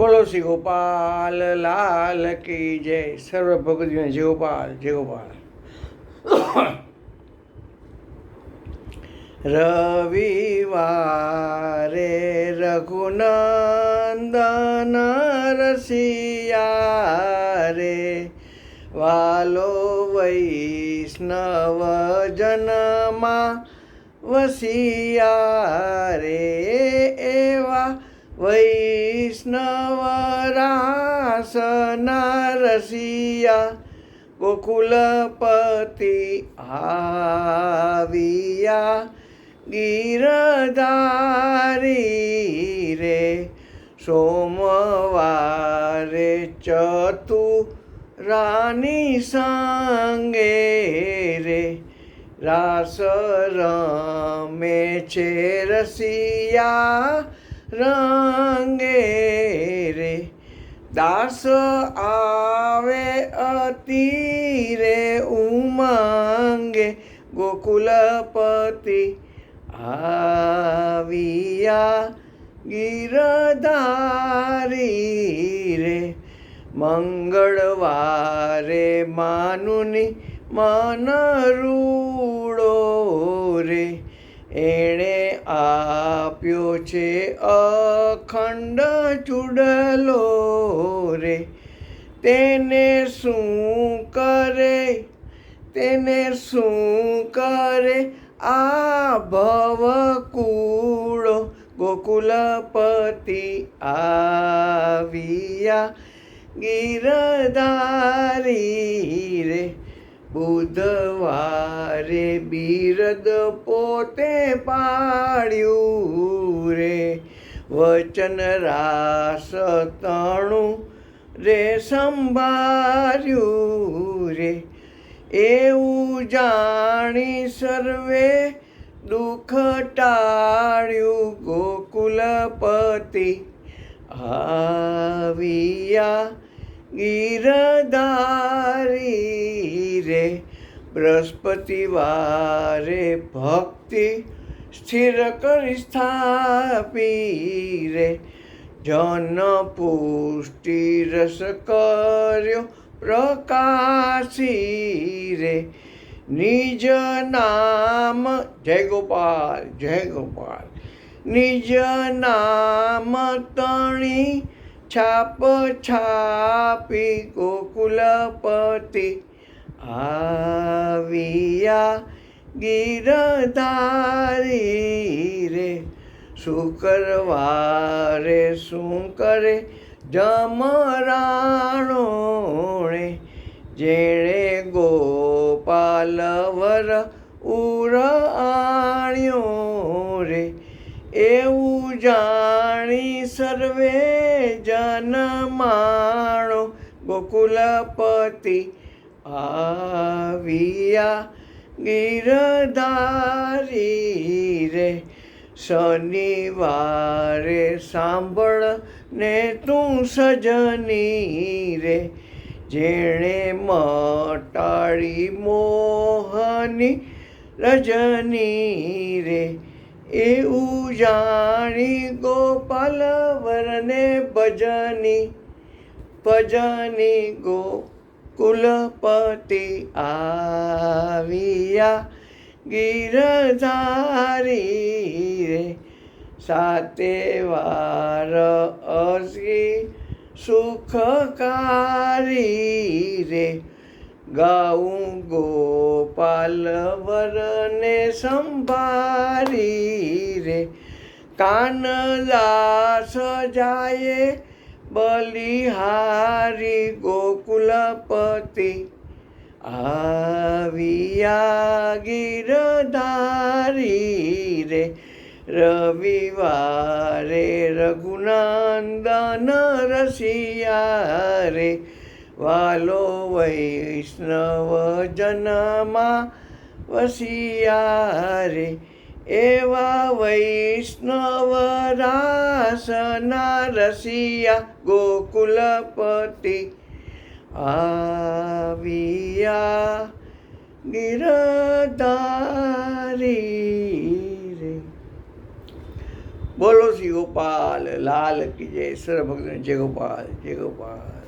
બોલો શ્રી ગોપાલ લાલ કી જય. સર્વ ભગવતીને જય ગોપાલ જય ગોપાલ રવિવારે રઘુનંદન રસિયા રે વાલો વૈષ્ણવ જનમાં વસિયા રે એવા વૈષ્ણવ રાસના રસિયા ગોકુલપતિ આવ્યા. ગીરધારી રે સોમવારે ચતુરાની સંગે રે. રાસ રમે છે રસિયા રંગે રે. દાસ આવે અતિ રે ઉમંગે. ગોકુલપતિ આવિયા ગિરધારી રે. મંગળવારે માનુની મન રૂડો રે એણે આપ્યો છે અખંડ ચૂડલો રે. તેને શું કરે? તેને શું કરે? આ ભવ કૂળો ગોકુલપતિ આવ્યા ગિરધારી રે. બુધવારે બિરદ પોતે પાડ્યું રે. વચન રાસ તણું રે સંભાર્યું રે. એવું જાણી સર્વે દુઃખ ટાળ્યું ગોકુલપતિ. આવ્યા ગીરધારી રે બૃહસ્પતિવારે ભક્તિ સ્થિર કરી સ્થાપી રે. જન પુષ્ટિ રસ કર્યો પ્રકાશી રે. નિજ નામ, જય ગોપાલ જય ગોપાલ. નિજ નામ તણી છાપ છાપી ગોકુલપતિ આવ્યા ગીરધારી રે શુક્રવારે શું કરે જમરાણો રે? જેણે ગોપાલવર ઉર આણ્યો રે, એવું જાણી સર્વે જન માણો ગોકુલપતિ આવ્યા ગીરધારી રે, શનિવારે સાંભળ ને તું સજની રે. જેણે મટાળી મોહની રજની રે, એવું જાણી ગોપાલ વરને ભજની ભજની ગો કુલપતિ આવ્યા, ગીરધારી રે, સાતે વાર અસી સુખકારી રે. ગાઉં ગોપાલ વરને સંભારી રે. કાનલા જાય બલિહારી ગોકુલપતિ આવિયા ગીરધારી રે રવિવારે રઘુનંદન રસિયા રે વાલો વૈષ્ણવ જનમાં વસિયા રે એવા વૈષ્ણવ રાસના રસિયા ગોકુલપતિ આવ્યા ગિરધારી રે. બોલો શ્રી ગોપાલ, લાલ કી જય ભક્તોને જય ગોપાલ જય ગોપાલ.